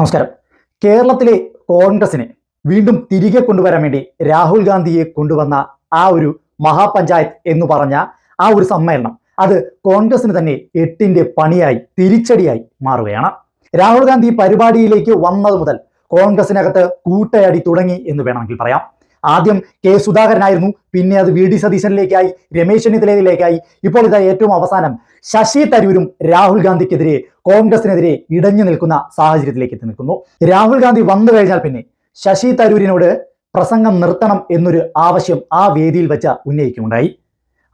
നമസ്കാരം. കേരളത്തിലെ കോൺഗ്രസിനെ വീണ്ടും തിരികെ കൊണ്ടുവരാൻ വേണ്ടി രാഹുൽ ഗാന്ധിയെ കൊണ്ടുവന്ന ആ ഒരു മഹാപഞ്ചായത്ത് എന്ന് പറഞ്ഞ ആ ഒരു സമ്മേളനം അത് കോൺഗ്രസിന് തന്നെ എട്ടിന്റെ പണിയായി തിരിച്ചടിയായി മാറുകയാണ്. രാഹുൽ ഗാന്ധി പരിപാടിയിലേക്ക് വന്നത് മുതൽ കോൺഗ്രസിനകത്ത് കൂട്ടയടി തുടങ്ങി എന്ന് വേണമെങ്കിൽ പറയാം. ആദ്യം കെ സുധാകരനായിരുന്നു പിന്നെ അത് വി ഡി സതീശനിലേക്കായി രമേശ് ചെന്നിത്തലയിലേക്കായി. ഇപ്പോൾ ഇതാ ഏറ്റവും അവസാനം ശശി തരൂരും രാഹുൽ ഗാന്ധിക്കെതിരെ കോൺഗ്രസിനെതിരെ ഇടഞ്ഞു നിൽക്കുന്ന സാഹചര്യത്തിലേക്ക് എത്തി നിൽക്കുന്നു. രാഹുൽ ഗാന്ധി വന്നു കഴിഞ്ഞാൽ പിന്നെ ശശി തരൂരിനോട് പ്രസംഗം നിർത്തണം എന്നൊരു ആവശ്യം ആ വേദിയിൽ വെച്ച് ഉന്നയിക്കുകയുണ്ടായി.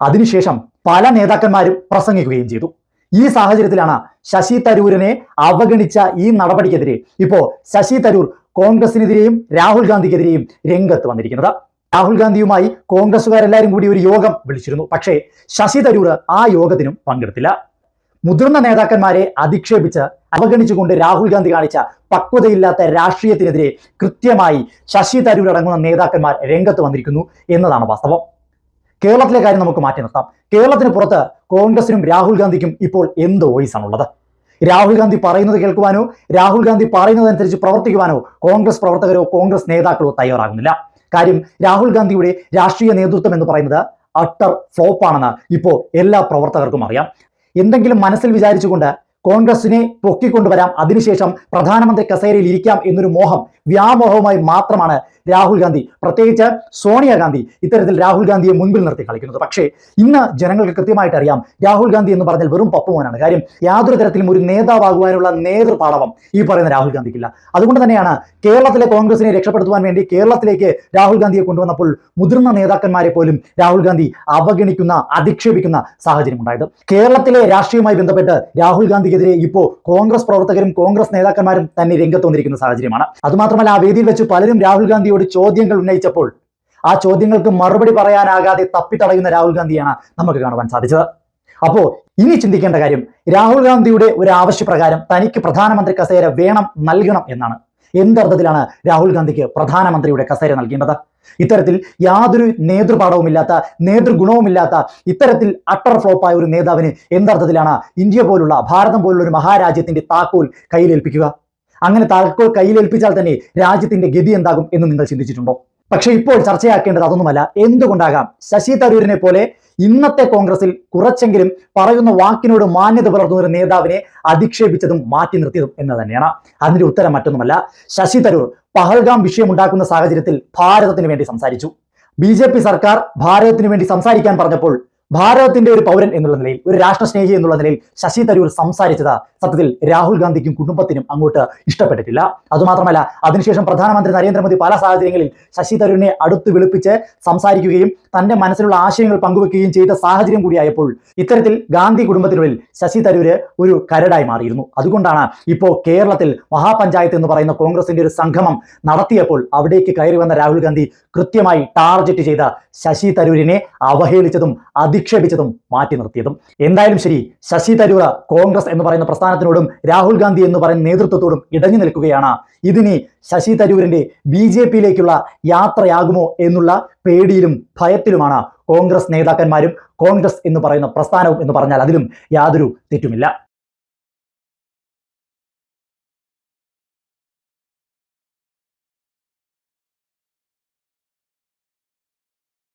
അതിനുശേഷം പല നേതാക്കന്മാരും പ്രസംഗിക്കുകയും ചെയ്തു. ഈ സാഹചര്യത്തിലാണ് ശശി തരൂരിനെ അവഗണിച്ച ഈ നടപടിക്കെതിരെ. ഇപ്പോ ശശി തരൂർ കോൺഗ്രസിനെതിരെയും രാഹുൽ ഗാന്ധിക്കെതിരെയും രംഗത്ത് വന്നിരിക്കുന്നത്. രാഹുൽ ഗാന്ധിയുമായി കോൺഗ്രസുകാരെല്ലാവരും കൂടി ഒരു യോഗം വിളിച്ചിരുന്നു. പക്ഷേ ശശി തരൂർ ആ യോഗത്തിനും പങ്കെടുത്തില്ല. മുതിർന്ന നേതാക്കന്മാരെ അധിക്ഷേപിച്ച് അവഗണിച്ചുകൊണ്ട് രാഹുൽ ഗാന്ധി കാണിച്ച പക്വതയില്ലാത്ത രാഷ്ട്രീയത്തിനെതിരെ കൃത്യമായി ശശി തരൂർ അടങ്ങുന്ന നേതാക്കന്മാർ രംഗത്ത് വന്നിരിക്കുന്നു എന്നതാണ് വാസ്തവം. കേരളത്തിലെ കാര്യം നമുക്ക് മാറ്റി നിർത്താം. കേരളത്തിന് പുറത്ത് കോൺഗ്രസിനും രാഹുൽ ഗാന്ധിക്കും ഇപ്പോൾ എന്ത് വോയിസ് ആണുള്ളത് രാഹുൽ ഗാന്ധി പറയുന്നത് കേൾക്കുവാനോ രാഹുൽ ഗാന്ധി പറയുന്നതനുസരിച്ച് പ്രവർത്തിക്കുവാനോ കോൺഗ്രസ് പ്രവർത്തകരോ കോൺഗ്രസ് നേതാക്കളോ തയ്യാറാകുന്നില്ല. കാര്യം രാഹുൽ ഗാന്ധിയുടെ രാഷ്ട്രീയ നേതൃത്വം എന്ന് പറയുന്നത് അട്ടർ ഫ്ലോപ്പാണെന്ന് ഇപ്പോൾ എല്ലാ പ്രവർത്തകർക്കും അറിയാം. എന്തെങ്കിലും മനസ്സിൽ വിചാരിച്ചുകൊണ്ട് കോൺഗ്രസിനെ പൊക്കിക്കൊണ്ടുവരാം അതിനുശേഷം പ്രധാനമന്ത്രി കസേരയിൽ ഇരിക്കാം എന്നൊരു മോഹം വ്യാമോഹവുമായി മാത്രമാണ് രാഹുൽ ഗാന്ധി. പ്രത്യേകിച്ച് സോണിയാഗാന്ധി ഇത്തരത്തിൽ രാഹുൽ ഗാന്ധിയെ മുൻപിൽ നിർത്തി കളിക്കുന്നത്. പക്ഷേ ഇന്ന് ജനങ്ങൾക്ക് കൃത്യമായിട്ട് അറിയാം രാഹുൽ ഗാന്ധി എന്ന് പറഞ്ഞാൽ വെറും പപ്പുമോനാണ് കാര്യം യാതൊരു തരത്തിലും ഒരു നേതാവാകുവാനുള്ള നേതൃപാടവം ഈ പറയുന്ന രാഹുൽ ഗാന്ധിക്കില്ല. അതുകൊണ്ട് തന്നെയാണ് കേരളത്തിലെ കോൺഗ്രസിനെ രക്ഷപ്പെടുത്തുവാൻ വേണ്ടി കേരളത്തിലേക്ക് രാഹുൽ ഗാന്ധിയെ കൊണ്ടുവന്നപ്പോൾ മുതിർന്ന നേതാക്കന്മാരെ പോലും രാഹുൽ ഗാന്ധി അവഗണിക്കുന്ന അധിക്ഷേപിക്കുന്ന സാഹചര്യം ഉണ്ടായത്. കേരളത്തിലെ രാഷ്ട്രീയവുമായി ബന്ധപ്പെട്ട് രാഹുൽ ഗാന്ധിക്കെതിരെ ഇപ്പോൾ കോൺഗ്രസ് പ്രവർത്തകരും കോൺഗ്രസ് നേതാക്കന്മാരും തന്നെ രംഗത്ത് വന്നിരിക്കുന്ന സാഹചര്യമാണ്. അതുമാത്രമല്ല ആ വേദിയിൽ വെച്ച് പലരും രാഹുൽ ഗാന്ധിയോട് ചോദ്യങ്ങൾ ഉന്നയിച്ചപ്പോൾ ആ ചോദ്യങ്ങൾക്ക് മറുപടി പറയാനാകാതെ തപ്പിത്തടയുന്ന രാഹുൽ ഗാന്ധിയാണ് നമുക്ക് കാണുവാൻ സാധിച്ചത്. അപ്പോ ഇനി ചിന്തിക്കേണ്ട കാര്യം രാഹുൽ ഗാന്ധിയുടെ ഒരു ആവശ്യപ്രകാരം തനിക്ക് പ്രധാനമന്ത്രി കസേര വേണം നൽകണം എന്നാണ്. എന്തർത്ഥത്തിലാണ് രാഹുൽ ഗാന്ധിക്ക് പ്രധാനമന്ത്രിയുടെ കസേര നൽകേണ്ടത്? ഇത്തരത്തിൽ യാതൊരു നേതൃപാഠവുമില്ലാത്ത നേതൃഗുണവുമില്ലാത്ത ഇത്തരത്തിൽ അട്ടർ ഫ്ലോപ്പായ ഒരു നേതാവിന് എന്തർത്ഥത്തിലാണ് ഇന്ത്യ പോലുള്ള ഭാരതം പോലുള്ള ഒരു മഹാരാജ്യത്തിന്റെ താക്കോൽ കയ്യിലേൽപ്പിക്കുക? അങ്ങനെ താക്കോൽ കയ്യിലേൽപ്പിച്ചാൽ തന്നെ രാജ്യത്തിന്റെ ഗതി എന്താകും എന്ന് നിങ്ങൾ ചിന്തിച്ചിട്ടുണ്ടോ? പക്ഷെ ഇപ്പോൾ ചർച്ചയാക്കേണ്ടത് അതൊന്നുമല്ല. എന്തുകൊണ്ടാകാം? ശശി തരൂരിനെ പോലെ ഇന്നത്തെ കോൺഗ്രസിൽ കുറച്ചെങ്കിലും പറയുന്ന വാക്കിനോട് മാന്യത പുലർത്തുന്ന ഒരു നേതാവിനെ അധിക്ഷേപിച്ചതും മാറ്റി നിർത്തിയതും എന്ന് തന്നെയാണ്. അതിന്റെ ഉത്തരം മറ്റൊന്നുമല്ല. ശശി തരൂർ പഹൽഗാം വിഷയമുണ്ടാക്കുന്ന സാഹചര്യത്തിൽ ഭാരതത്തിന് വേണ്ടി സംസാരിച്ചു. ബി സർക്കാർ ഭാരതത്തിന് വേണ്ടി സംസാരിക്കാൻ പറഞ്ഞപ്പോൾ ഭാരതത്തിന്റെ ഒരു പൗരൻ എന്നുള്ള നിലയിൽ ഒരു രാഷ്ട്രസ്നേഹി എന്നുള്ള നിലയിൽ ശശി തരൂർ സംസാരിച്ചത് സത്യത്തിൽ രാഹുൽ ഗാന്ധിക്കും കുടുംബത്തിനും അങ്ങോട്ട് ഇഷ്ടപ്പെട്ടിട്ടില്ല. അതുമാത്രമല്ല അതിനുശേഷം പ്രധാനമന്ത്രി നരേന്ദ്രമോദി പല സാഹചര്യങ്ങളിൽ ശശി തരൂരിനെ അടുത്ത് വിളിപ്പിച്ച് സംസാരിക്കുകയും തന്റെ മനസ്സിലുള്ള ആശയങ്ങൾ പങ്കുവെക്കുകയും ചെയ്ത സാഹചര്യം കൂടിയായപ്പോൾ ഇത്തരത്തിൽ ഗാന്ധി കുടുംബത്തിനുള്ളിൽ ശശി തരൂര് ഒരു കരടായി മാറിയിരുന്നു. അതുകൊണ്ടാണ് ഇപ്പോൾ കേരളത്തിൽ മഹാപഞ്ചായത്ത് എന്ന് പറയുന്ന കോൺഗ്രസിന്റെ ഒരു സംഗമം നടത്തിയപ്പോൾ അവിടേക്ക് കയറി വന്ന രാഹുൽ ഗാന്ധി കൃത്യമായി ടാർഗറ്റ് ചെയ്ത ശശി തരൂരിനെ അവഹേളിച്ചതും അധിക്ഷേപിച്ചതും മാറ്റി നിർത്തിയതും. എന്തായാലും ശരി ശശി തരൂർ കോൺഗ്രസ് എന്ന് പറയുന്ന പ്രസ്ഥാനത്തിനോടും രാഹുൽ ഗാന്ധി എന്ന് പറയുന്ന നേതൃത്വത്തോടും ഇടഞ്ഞു നിൽക്കുകയാണ്. ഇതിനി ശശി തരൂരിന്റെ ബി ജെ പിയിലേക്കുള്ള യാത്രയാകുമോ എന്നുള്ള പേടിയിലും ഭയത്തിലുമാണ് കോൺഗ്രസ് നേതാക്കന്മാരും കോൺഗ്രസ് എന്ന് പറയുന്ന പ്രസ്ഥാനവും എന്ന് പറഞ്ഞാൽ അതിലും യാതൊരു തെറ്റുമില്ല.